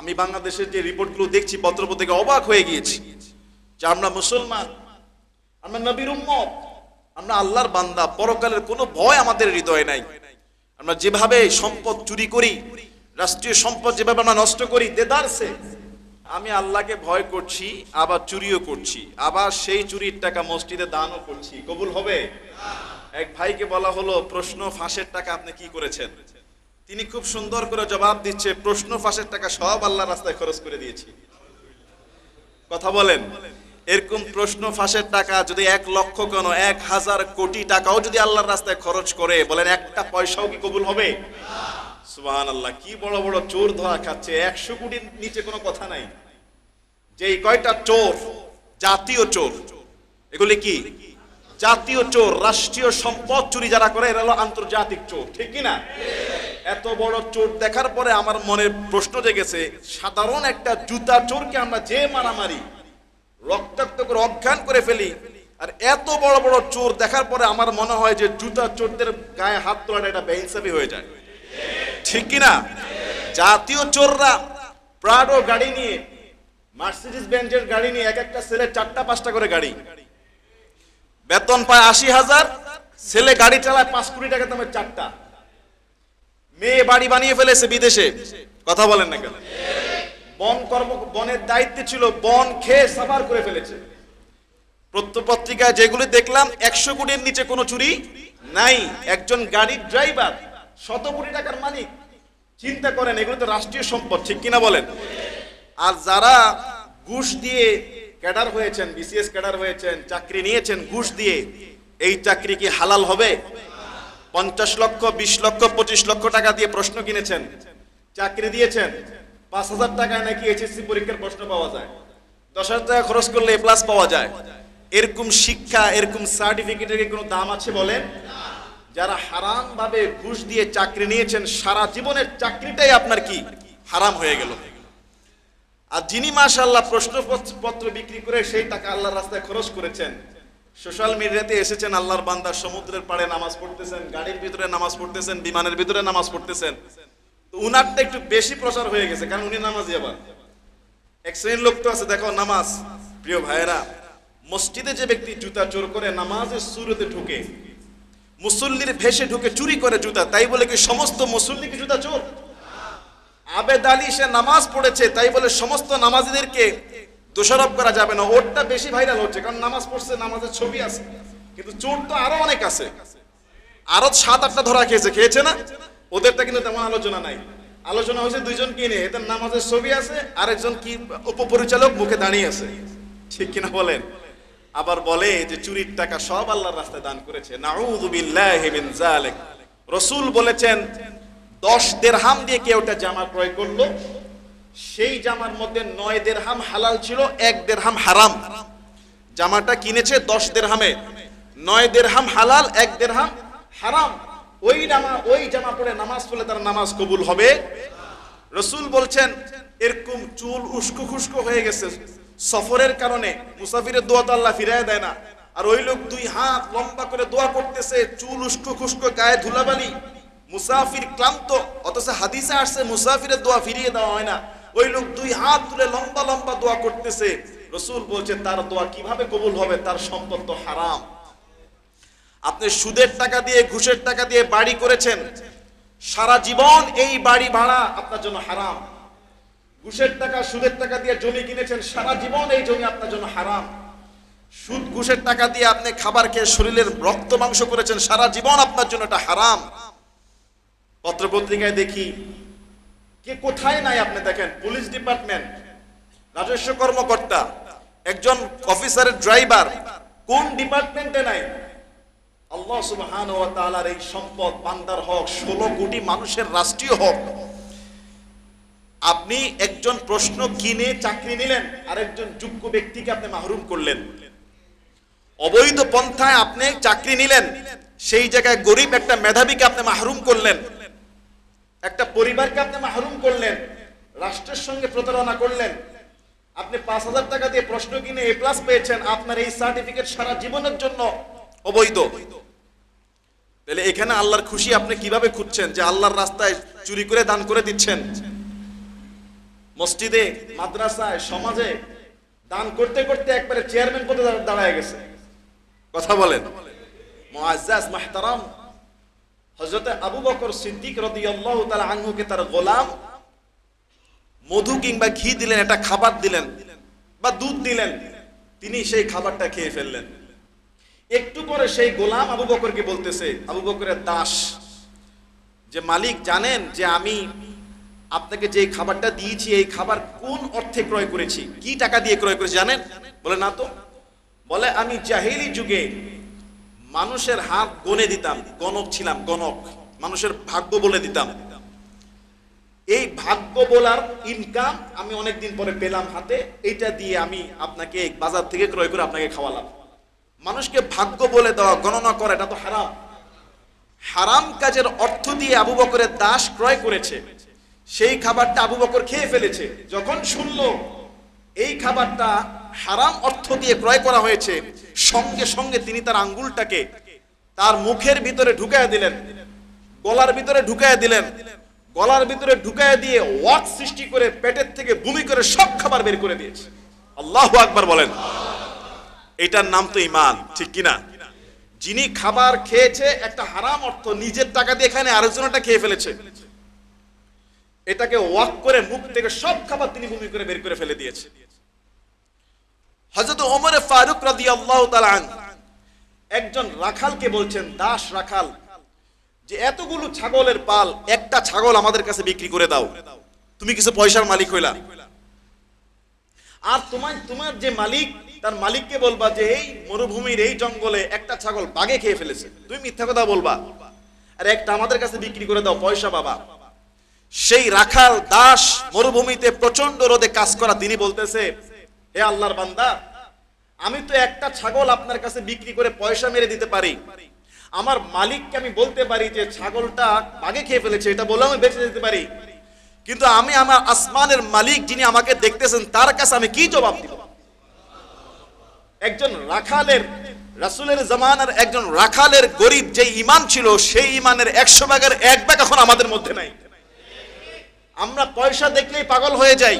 আমি বাংলাদেশের যে রিপোর্টগুলো দেখছি পত্রপত্রিকা অবাক হয়ে গিয়েছি যে আমরা মুসলমান, আমরা নবীর উম্মত, আমরা আল্লাহর বান্দা, পরকালের কোনো ভয় আমাদের হৃদয়ে নাই। আমরা যেভাবে সম্পদ চুরি করি, রাষ্ট্রীয় সম্পদ যেভাবে আমরা নষ্ট করি দেদারসে আমি আল্লাহকে ভয় করছি, আবার চুরিও করছি, আবার সেই চুরির টাকা মসজিদে দানও করছি। কবুল হবে? এক ভাইকে বলা হলো, প্রশ্ন ফাঁসের টাকা আপনি কি করেছেন? তিনি খুব সুন্দর করে জবাব দিচ্ছে, প্রশ্ন ফাঁসের টাকা সব আল্লাহ রাস্তায় খরচ করে দিয়েছি। কথা বলেন, এরকম প্রশ্ন ফাঁসের টাকা যদি এক লক্ষ কেন, এক হাজার কোটি টাকাও যদি আল্লাহর রাস্তায় খরচ করে, বলেন একটা পয়সাও কি কবুল হবে? সুবহান আল্লাহ কি বড় বড় চোর ধরা খাচ্ছে, একশো কোটির নিচে কোনো কথা নাই। যে কয়টা চোর? জাতীয় চোর। এগুলি কি? জাতীয় চোর, রাষ্ট্রীয় সম্পদ চুরি যারা করে, এরা হলো আন্তর্জাতিক চোর, ঠিক না এত বড় চোর দেখার পরে আমার মনে প্রশ্ন জেগেছে, সাধারণ একটা জুতা চোরকে আমরা যে মারামারি, রক্তাক্ত করে, অজ্ঞান করে ফেলি, আর এত বড় বড় চোর দেখার পরে আমার মনে হয় যে জুতা চোরদের গায়ে হাত তোলাটা এটা বেহিসাবি হয়ে যায়। ঠিক কি না জাতীয় চোররা প্রাডো গাড়ি নিয়ে মার্সিডিস বেঞ্জের গাড়ি নিয়ে এক একটা ছেলে চারটা পাঁচটা করে গাড়ি বেতন পায় আশি হাজার, ছেলে গাড়ি চালায় পাঁচ কোটি টাকা দামের চারটা। মেয়ে বাড়ি বানিয়ে ফেলেছে বিদেশে। কথা বলেন না কেন? বন কর্ম, বনের দায়িত্বে ছিল, বন খেয়ে সাবার করে ফেলেছে। পত্রিকায় যেগুলি দেখলাম, একশো কোটির নিচে কোনো চুরি নাই। একজন গাড়ির ড্রাইভার, শত কোটি টাকার মালিক। চিন্তা করেন, এগুলো তো রাষ্ট্রীয় সম্পদ, ঠিক কিনা বলেন? আর যারা ঘুষ দিয়ে ক্যাডার হয়েছেন, বিসিএস ক্যাডার হয়েছেন, চাকরি নিয়েছেন, ঘুষ দিয়ে। এই চাকরি কি হালাল হবে? পঞ্চাশ লক্ষ, বিশ লক্ষ, পঁচিশ লক্ষ টাকা দিয়ে প্রশ্ন কিনেছেন। চাকরি দিয়েছেন। পাঁচ হাজার টাকায় নাকি এইচএসসি পরীক্ষার প্রশ্ন পাওয়া যায়। দশ হাজার টাকা খরচ করলে এ প্লাস পাওয়া যায়। এরকম শিক্ষা, এরকম সার্টিফিকেটের কোনো দাম আছে বলেন? যারা হারাম ভাবে ঘুষ দিয়ে চাকরি নিয়েছেন, সারা জীবনের চাকরিটাই আপনার কি? হারাম হয়ে গেল। আর যিনি মাশাল্লাহ প্রশ্নপত্র বিক্রি করে সেই টাকা আল্লাহর রাস্তায় খরচ করেছেন, সোশ্যাল মিডিয়াতে এসেছেন আল্লাহর বান্দার সমুদ্রের পাড়ে নামাজ পড়তেছেন, গাড়ির ভিতরে নামাজ পড়তেছেন, বিমানের ভিতরে নামাজ পড়তেছেন। উনারটা একটু বেশি প্রচার হয়ে গেছে, কারণ উনি নামাজি আবার। এক শ্রেণির লোক তো আছে, দেখো, নামাজ। প্রিয় ভাইয়েরা, মসজিদে যে ব্যক্তি জুতা চোর করে নামাজের সুরতে ঢুকে, মুসল্লির ভেসে ঢুকে চুরি করে জুতা, তাই বলে কি সমস্ত মুসল্লি কি জুতা চোর? আবেদ আলী সে নামাজ পড়েছে, তাই বলে সমস্ত নামাজিদেরকে দোষারোপ করা যাবে না। ওরটা বেশি ভাইরাল হচ্ছে, কারণ নামাজ পড়ছে, নামাজের ছবি আছে। কিন্তু চোর তো আরও অনেক আছে। আরও সাত, আটটা ধরা খেয়েছে খেয়েছে না? ওদেরটা কিন্তু তেমন আলোচনা নাই। আলোচনা হয়েছে দুইজন কি নিয়ে। এদের নামাজের ছবি আছে, আরেকজন কি উপপরিচালক মুখে দাঁড়িয়ে আছে। ঠিক কিনা বলেন? আবার বলে যে চুরির টাকা সব আল্লাহর রাস্তায় দান করেছে। নাউযু বিল্লাহি মিন যালিক। রসুল বলেছেন দশ দেড়হাম দিয়ে কেউ একটা জামা ক্রয় করল? সেই জামার মধ্যে নয় দেড়হাম হালাল ছিল, এক দেড়হাম হারাম। জামাটা কিনেছে দশ দেড়হামে। নয় দেড়হাম হালাল, এক দেড়হাম হারাম। ওই জামা ওই জামা পরে নামাজ পড়লে তার নামাজ কবুল হবে? রসুল বলছেন, এরকম চুল উস্কো খুস্কো হয়ে গেছে। সফরের কারণে মুসাফিরের দোয়া তো আল্লাহ ফিরায় দেয় না। আর ওই লোক দুই হাত লম্বা করে দোয়া করতেছে, চুল উস্কো খুস্কো, গায়ে ধুলাবালি। মুসাফির ক্লান্ত, অথচ হাদিসে আসছে মুসাফিরের দোয়া ফিরিয়ে দেওয়া হয় না। ওই লোক দুই হাত তুলে লম্বা লম্বা দোয়া করতেছে। রসুল বলছে, তার দোয়া কীভাবে কবুল হবে? তার সম্পদ তো হারাম। আপনি সুদের টাকা দিয়ে, ঘুষের টাকা দিয়ে বাড়ি করেছেন। সারা জীবন এই বাড়ি ভাড়া আপনার জন্য হারাম। ঘুষের টাকা, সুদের টাকা দিয়ে জমি কিনেছেন, সারা জীবন এই জমি আপনার জন্য হারাম। সুদ, ঘুষের টাকা দিয়ে আপনি খাবার খেয়ে শরীরের রক্ত মাংস করেছেন, সারা জীবন আপনার জন্য এটা হারাম। পত্রপত্রিকায় দেখি কে কোথায় নাই আপনি দেখেন, পুলিশ ডিপার্টমেন্ট, রাজস্ব কর্মকর্তা, একজন অফিসারের ড্রাইভার, কোন ডিপার্টমেন্টে নাই? আল্লাহ সুবহান ওয়া তাআলার এই সম্পদ, বান্দার হক 16 কোটি মানুষের রাষ্ট্রীয় হক। আপনি একজন প্রশ্ন কিনে চাকরি নিলেন, আরেকজন যোগ্য ব্যক্তিকে আপনি মাহরুম করলেন। অবৈধ পন্থায় আপনি চাকরি নিলেন, সেই জায়গায় গরিব একটা মেধাবীকে আপনি মাহরুম করলেন। একটা পরিবারকে আপনি মাহরুম করলেন, রাষ্ট্রের সঙ্গে প্রতারণা করলেন, আপনি পাঁচ হাজার টাকা দিয়ে প্রশ্ন কিনে এ প্লাস পেয়েছেন, আপনার এই সার্টিফিকেট সারা জীবনের জন্য অবৈধ। তাহলে এখানে আল্লাহর খুশি আপনি কীভাবে খুঁজছেন যে আল্লাহর রাস্তায় চুরি করে, দান করে দিচ্ছেন? মসজিদে, মাদ্রাসায়, সমাজে দান করতে করতে একবারে চেয়ারম্যান পদে দাঁড়ায় গেছে। কথা বলেন। মুআজ্জাজ মাহতারাম হযরত আবু বকর সিদ্দিক রাদিয়াল্লাহু তাআলা আনহুকে তার গোলাম মধু কিংবা ঘি দিলেন, একটা খাবার দিলেন বা দুধ দিলেন, তিনি সেই খাবারটা খেয়ে ফেললেন। একটু পরে সেই গোলাম আবু বকরকে বলতেছে, আবু বকরের দাস, যে মালিক জানেন যে আমি আপনাকে যে খাবারটা দিয়েছি, এই খাবার কোন অর্থে ক্রয় করেছি? কি টাকা দিয়ে ক্রয় করেছি জানেন? বলে, না তো। বলে, আমি জাহিলি যুগে মানুষের হাত গনে দিতাম, গণক ছিলাম, গণক। মানুষের ভাগ্য বলে দিতাম। এই ভাগ্য বলার ইনকাম আমি অনেকদিন পরে পেলাম হাতে এটা দিয়ে আমি আপনাকে বাজার থেকে ক্রয় করে আপনাকে খাওয়ালাম। মানুষকে ভাগ্য বলে দেওয়া, গণনা করা, এটা তো হারাম। হারাম কাজের অর্থ দিয়ে আবু বকরের দাস ক্রয় করেছে। সেই খাবারটা আবু বকর খেয়ে ফেলেছে। যখন শুনলো, এই খাবারটা হারাম অর্থ দিয়ে ক্রয় করা হয়েছে, সঙ্গে সঙ্গে তিনি তার আঙ্গুলটাকে তার মুখের ভিতরে ঢুকায় দিলেন, গলার ভিতরে ঢুকায় দিলেন, গলার ভিতরে ঢুকায় দিয়ে ওয়াক সৃষ্টি করে পেটের থেকে ভূমি করে সব খাবার বের করে দিয়েছে। আল্লাহ আকবার বলেন। এটার নাম তো ইমান ঠিক কিনা? যিনি খাবার খেয়েছে, একটা হারাম অর্থ নিজের টাকা দিয়ে এখানে আরেকজনটা খেয়ে ফেলেছে। এটাকে ওয়াক করে মুখ থেকে সব খাবার তিনি ভূমি করে বের করে ফেলে দিয়েছে। হযরত ওমর ফারুক রাদিয়াল্লাহু তাআলা আন একজন রাখালকে বলছেন, দাস রাখাল, যে এতগুলো ছাগলের পাল, একটা ছাগল আমাদের কাছে বিক্রি করে দাও। তুমি কিছু পয়সার মালিক হইলা। আর তোমার তোমার যে মালিক, তার মালিককে বলবা যে, এই মরুভূমির এই জঙ্গলে একটা ছাগল বাগে খেয়ে ফেলেছে। তুমি মিথ্যা কথা বলবা। আর একটা আমাদের কাছে বিক্রি করে দাও পয়সা, বাবা। সেই রাখাল দাস মরুভূমিতে প্রচণ্ড রোদে কাজ করা তিনি বলতেছে হে আল্লাহর বান্দা, আমি তো একটা ছাগল আপনার কাছে বিক্রি করে পয়সা মেরে দিতে পারি। আমার মালিককে আমি বলতে পারি যে ছাগলটা বাগে খেয়ে ফেলেছে, এটা বলে আমি বেঁচে যেতে পারি। কিন্তু আমি আমার আসমানের মালিক যিনি আমাকে দেখতেছেন, তার কাছে আমি কি জবাব দিব? একজন রাখালের, রাসুলের জামানার একজন রাখালের গরিব যে ইমান ছিল, সেই ইমানের একশো ভাগের এক ভাগ এখন আমাদের মধ্যে নাই। আমরা পয়সা দেখলেই পাগল হয়ে যাই।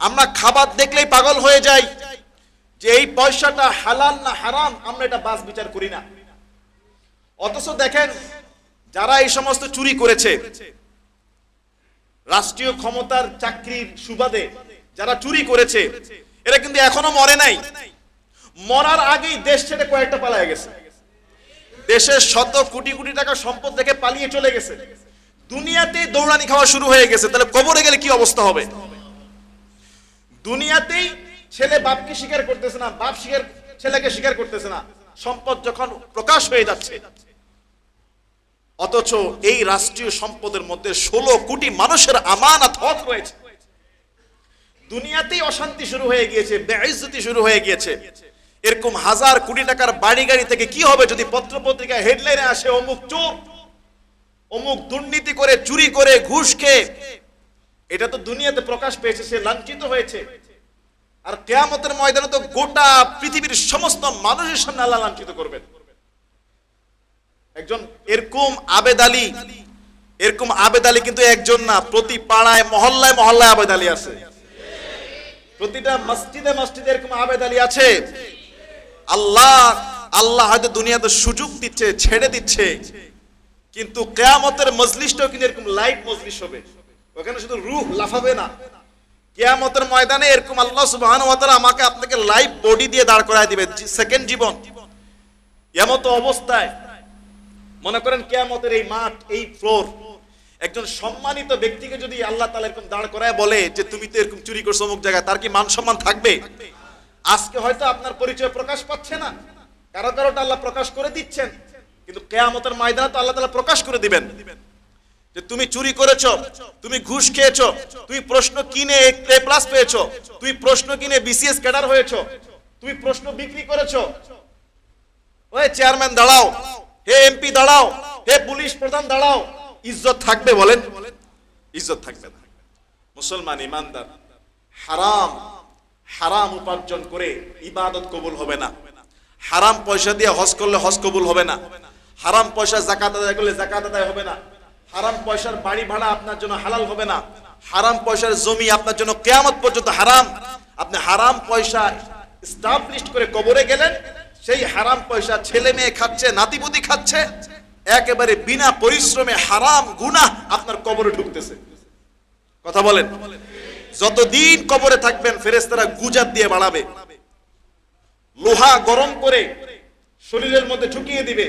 আমরা খাবার দেখলেই পাগল হয়ে যাই যে এই পয়সাটা হালাল না হারাম, আমরা এটা বাস বিচার করি না। অথচ দেখেন, যারা এই সমস্ত চুরি করেছে, রাষ্ট্রীয় ক্ষমতার চাকরির সুবাদে যারা চুরি করেছে, এরা কিন্তু এখনও মরে নাই। মরার আগেই দেশ ছেড়ে কয়েকটা পালায় গেছে। দেশের শত কোটি কোটি টাকা সম্পদ থেকে পালিয়ে চলে গেছে। দুনিয়াতে দৌড়ানি খাওয়া শুরু হয়ে গেছে, তাহলে কবরে গেলে কি অবস্থা হবে? দুনিয়াতেই ছেলে বাপকে স্বীকার করতেছে না, বাপ স্বীকার, ছেলেকে স্বীকার করতেছে না। সম্পদ যখন প্রকাশ হয়ে যাচ্ছে, অথচ এই রাষ্ট্রীয় সম্পদের মধ্যে ষোলো কোটি মানুষের আমানত হক রয়েছে। দুনিয়াতেই অশান্তি শুরু হয়ে গিয়েছে বেইজ্জতি শুরু হয়ে গিয়েছে। এরকম হাজার কোটি টাকার বাড়ি গাড়ি থেকে কি হবে যদি পত্র পত্রিকা হেডলাইনে আসে, অমুক চোর, অমুক দুর্নীতি করে, চুরি করে, ঘুষ খেয়ে এটা তো দুনিয়াতে প্রকাশ পেয়েছে, সে লাঞ্ছিত হয়েছে। আর কেয়ামতের ময়দানে তো গোটা পৃথিবীর সমস্ত মানুষের সামনে আল্লাহ লাঞ্ছিত করবেন। একজন এরকম আবেদ আলী, এরকম আবেদ আলী কিন্তু একজন না, প্রতি পাড়ায়, মহল্লায় মহল্লায় আবেদ আলী আছে। প্রতিটা মসজিদে মসজিদে এরকম আবেদ আলী আছে। আল্লাহ আল্লাহ হয়তো দুনিয়াতে সুযোগ দিচ্ছে, ছেড়ে দিচ্ছে, কিন্তু কেয়ামতের মজলিসটাও কিন্তু এরকম লাইট মজলিস হবে। ওখানে শুধু রুহ লাফাবে না। কেয়ামতের ময়দানে এরকম আল্লাহ তাআলা আমাকে আপনাকে লাইভ বডি দিয়ে দাঁড় করায় দিবে সেকেন্ড জীবন। এমতো অবস্থায়, মনে করেন কেয়ামতের এই মাঠ, এই ফ্লোর একজন সম্মানিত ব্যক্তিকে যদি আল্লাহ তাআলা এরকম দাঁড় করায় বলে যে, তুমি তো এরকম চুরি করছ অমুক জায়গায়, তার কি মান সম্মান থাকবে? আজকে হয়তো আপনার পরিচয় প্রকাশ পাচ্ছে না। কারও কারোটা আল্লাহ প্রকাশ করে দিচ্ছেন। কিন্তু কেয়ামতের ময়দানে তো আল্লাহ তাআলা প্রকাশ করে দিবেন। যে তুমি চুরি করেছ, তুমি ঘুষ খেয়েছো, তুমি প্রশ্ন কিনে এ প্লাস পেয়েছ, তুমি প্রশ্ন কিনে বিসিএস ক্যাডার হয়েছো, তুমি প্রশ্ন বিক্রি করেছ। ওই চেয়ারম্যান দাঁড়াও, হে এমপি দাঁড়াও, হে পুলিশ প্রধান দাঁড়াও। ইজ্জত থাকবে বলেন? ইজ্জত থাকবে না। মুসলমান ইমানদার, হারাম হারাম উপার্জন করে ইবাদত কবুল হবে না। হারাম পয়সা দিয়ে হজ করলে হজ কবুল হবে না। হারাম পয়সা জাকাত আদায় করলে জাকাত আদায় হবে না। হারাম পয়সার বাড়ি ভাড়া আপনার জন্য হালাল হবে না। হারাম পয়সার জমি আপনার জন্য কেয়ামত পর্যন্ত হারাম। আপনি হারাম পয়সা স্টাবলিশ করে কবরে গেলেন, সেই হারাম পয়সা ছেলে মেয়ে খাচ্ছে, নাতিপুতি খাচ্ছে, একেবারে বিনা পরিশ্রমে হারাম গুনাহ আপনার কবরে ঢুকতেছে। কথা বলেন। যতদিন কবরে থাকবেন ফেরেস্তারা গুজার দিয়ে বাড়াবে। লোহা গরম করে শরীরের মধ্যে ঢুকিয়ে দিবে।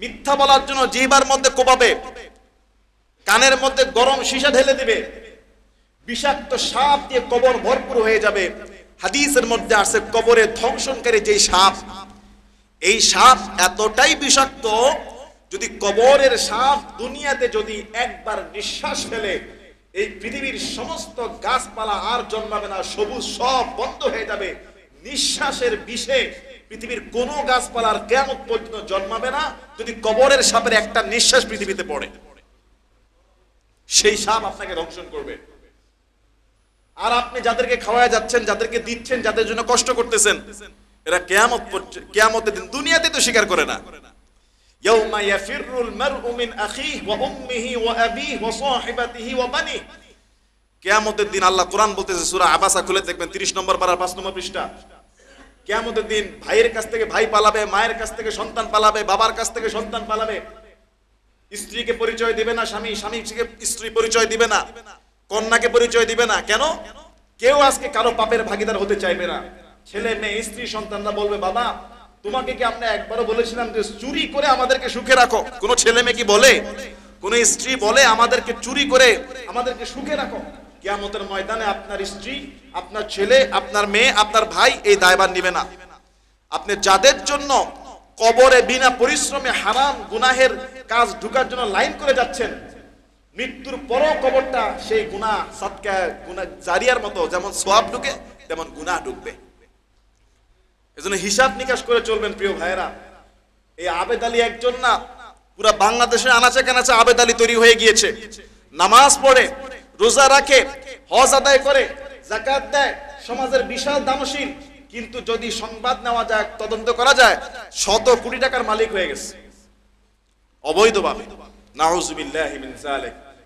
মিথ্যা বলার জন্য জিবার মধ্যে কোপাবে কানের মধ্যে গরম সীসা ঢেলে দিবে, বিষাক্ত সাপ দিয়ে কবর ভরপুর হয়ে যাবে। হাদিসের মধ্যে আসে কবরে ধ্বংসনকারী যেই সাপ, এই সাপ এতটাই বিষাক্ত, যদি কবরের সাপ দুনিয়াতে যদি একবার নিঃশ্বাস ফেলে, এই পৃথিবীর সমস্ত গাছপালা আর জন্মাবে না, সবুজ সব বন্ধ হয়ে যাবে। নিঃশ্বাসের বিষে পৃথিবীর কোনো গাছপালার কেমন পর্যন্ত জন্মাবে না যদি কবরের সাপের একটা নিঃশ্বাস পৃথিবীতে পড়ে। সেই সাপ আপনাকে ধ্বংসন করবে। আর আপনি যাদেরকে খাওয়ায় যাচ্ছেন, যাদেরকে দিচ্ছেন, যাদের জন্য কষ্ট করতেছেন, এরা কেয়ামত কেয়ামতের দিন দুনিয়াতে তো স্বীকার করে না। আখিহি ওয়া উম্মিহি ওয়া আবিহি ওয়া সাহিবাতিহি ওয়া বানিহি। কেয়ামতের দিন আল্লাহ কোরআন বলতেছে, সূরা আবাসা খুলে দেখবেন 30 নম্বর পারার 5 নম্বর পৃষ্ঠা। কেয়ামতের দিন ভাইয়ের কাছ থেকে ভাই পালাবে, মায়ের কাছ থেকে সন্তান পালাবে, বাবার কাছ থেকে সন্তান পালাবে। স্ত্রীকে পরিচয় দিবে না স্বামী, স্বামীকে স্ত্রী পরিচয় দিবে না, কন্যাকে পরিচয় দিবে না। কেন? কেউ আজকে কারও পাপের ভাগিদার হতে চাইবে না। ছেলে, মেয়ে, স্ত্রী, সন্তানরা বলবে, বাবা, তোমাকে কি আমরা একবারও বলেছিলাম যে চুরি করে আমাদেরকে সুখে রাখো? কোনো ছেলে মেয়ে কি বলে? কোনো স্ত্রী বলে আমাদেরকে চুরি করে আমাদেরকে সুখে রাখো? কিয়ামতের ময়দানে আপনার স্ত্রী, আপনার ছেলে, আপনার মেয়ে, আপনার ভাই এই দায়ভার নিবে না। আপনি যাদের জন্য কবরে বিনা পরিশ্রমে হারাম গুনাহের কাজ ঢুকার জন্য লাইন করে যাচ্ছেন, মৃত্যুর পরও কবরটা সেই গুনাহ সৎকা গুনাহ জারিয়ার মতো যেমন সোয়াব ঢুকে, তেমন গুনাহ ঢুকবে। এজন্য হিসাব নিকাশ করে চলবেন প্রিয় ভাইয়েরা। এই আবেদ আলী একজন না, পুরা বাংলাদেশে আনাচে কানাচে আবেদ আলী তৈরি হয়ে গিয়েছে। নামাজ পড়ে রোজা রাখে, হজ আদায় করে জাকাত দেয়, সমাজের বিশাল দানশীল। কিন্তু যদি সংবাদ নেওয়া যায়, তদন্ত করা যায়, শত কোটি টাকার মালিক হয়ে গেছে। অবৈধভাবে।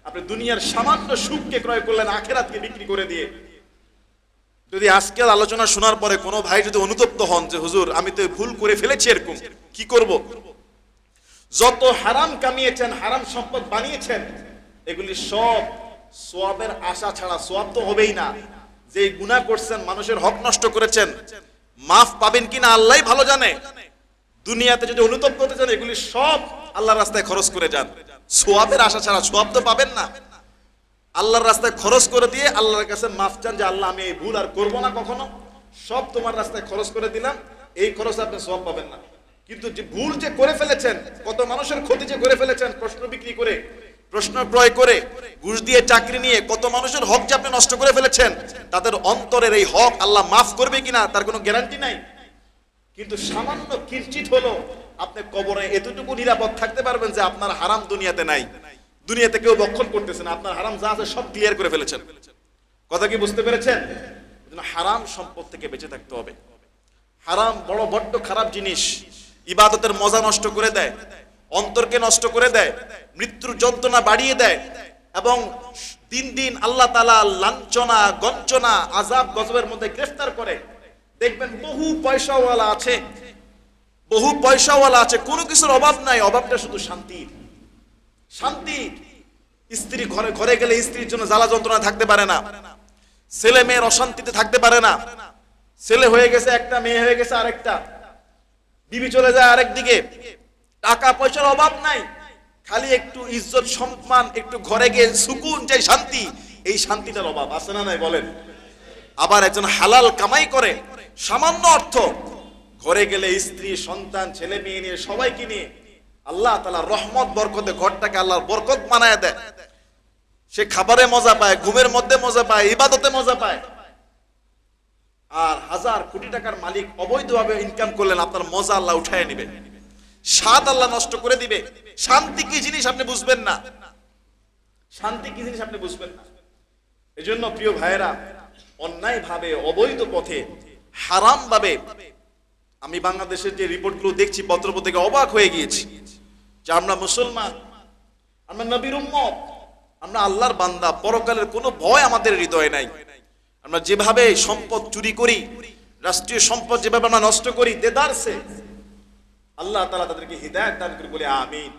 আপনি দুনিয়ার সামান্য সুখকে ক্রয় করলেন, আখেরাতকে বিক্রি করে দিয়ে। যদি আজকের আলোচনা শোনার পরে কোনো ভাই যদি অনুতপ্ত হন যে, হুজুর, আমি তো ভুল করে ফেলেছি এরকম, কি করব? যত হারাম কামিয়েছেন, হারাম সম্পদ বানিয়েছেন, এগুলি সব সোয়াবের আশা ছাড়া সোয়াব তো হবেই না। যে গুনাহ করছেন, মানুষের হক নষ্ট করেছেন, মাফ পাবেন কিনা আল্লাহই ভালো জানে। দুনিয়াতে যদি অনুতপ্ত হতে চান, এগুলি সব আল্লাহর রাস্তায় খরচ করে যান। সোয়াবের আশা ছাড়া সোয়াব তো পাবেন না। আল্লাহর রাস্তায় খরচ করে দিয়ে আল্লাহর কাছে মাফ চান যে, আল্লাহ, আমি এই ভুল আর করব না কখনো। সব তোমার রাস্তায় খরচ করে দিলাম। এই খরচ আপনি সব পাবেন না। কিন্তু যে ভুল যে করে ফেলেছেন, কত মানুষের ক্ষতি যে করে ফেলেছেন, প্রশ্ন বিক্রি করে প্রশ্ন ক্রয় করে, ঘুষ দিয়ে চাকরি নিয়ে কত মানুষের হক যে আপনি নষ্ট করে ফেলেছেন, তাদের অন্তরের এই হক আল্লাহ মাফ করবে কিনা, তার কোনো গ্যারান্টি নাই। কিন্তু সামান্য কিঞ্চিত হলো, আপনি কবরে এতটুকু নিরাপদ থাকতে পারবেন যে আপনার হারাম দুনিয়াতে নাই। দুনিয়াতে কেউ বক্ষণ করতেছে না, আপনার হারাম যা আছে সব ক্লিয়ার করে ফেলেছেন। কথা কি বুঝতে পেরেছেন? হারাম সম্পদ থেকে বেঁচে থাকতে হবে। হারাম বড় বড্ড খারাপ জিনিস। ইবাদতের মজা নষ্ট করে দেয়। অন্তরকে নষ্ট করে দেয়, মৃত্যুর যন্ত্রণা বাড়িয়ে দেয় এবং দিন দিন আল্লাহ তালা লাঞ্ছনা গঞ্চনা আজাব গজবের মধ্যে গ্রেফতার করে। দেখবেন বহু পয়সাওয়ালা আছে, বহু পয়সাওয়ালা আছে, কোনো কিছুর অভাব নাই, অভাবটা শুধু শান্তির। শান্তি স্ত্রী ঘরে ঘরে গেলে স্ত্রীর জন্য জ্বালা যন্ত্রণা থাকতে পারে না। ছেলে মেয়ের অশান্তিতে থাকতে পারে না। ছেলে হয়ে গেছে একটা, মেয়ে হয়ে গেছে আরেকটা। বিবি চলে যায় আরেক দিকে। টাকা পয়সার অভাব নাই। খালি একটু ইজ্জত, সম্মান, একটু ঘরে গিয়ে সুকুন, যে শান্তি, এই শান্তিটার অভাব। আছে না নাই? বলেন। আবার একজন হালাল কামাই করে, সামান্য অর্থ, ঘরে গেলে স্ত্রী, সন্তান, ছেলে মেয়ে নিয়ে, সবাইকে নিয়ে আল্লাহ তালা রহমত, বরকতে ঘরটাকে আল্লাহর বরকত মানায় দেয়। সে খাবারে মজা পায়, ঘুমের মধ্যে মজা পায়, ইবাদতে মজা পায়। আর হাজার কোটি টাকার মালিক অবৈধভাবে ইনকাম করলেন, আপনার মজা আল্লাহ উঠায় নিবে। স্বাদ আল্লাহ নষ্ট করে দিবে। শান্তি কি জিনিস আপনি বুঝবেন না? শান্তি কি জিনিস আপনি বুঝবেন না? এজন্য প্রিয় ভাইয়েরা অন্যায় ভাবে অবৈধ পথে হারাম ভাবে আমি বাংলাদেশের যে রিপোর্টগুলো দেখছি পত্রপত্রিকা অবাক হয়ে গিয়েছি যে আমরা মুসলমান, আমরা নবীর উম্মত, আমরা আল্লাহর বান্দা, পরকালের কোনো ভয় আমাদের হৃদয়ে নাই। আমরা যেভাবে সম্পদ চুরি করি, রাষ্ট্রীয় সম্পদ যেভাবে আমরা নষ্ট করি দেদারসে আল্লাহ তালা তাদেরকে হৃদায়ত দান করে বলে আমিন।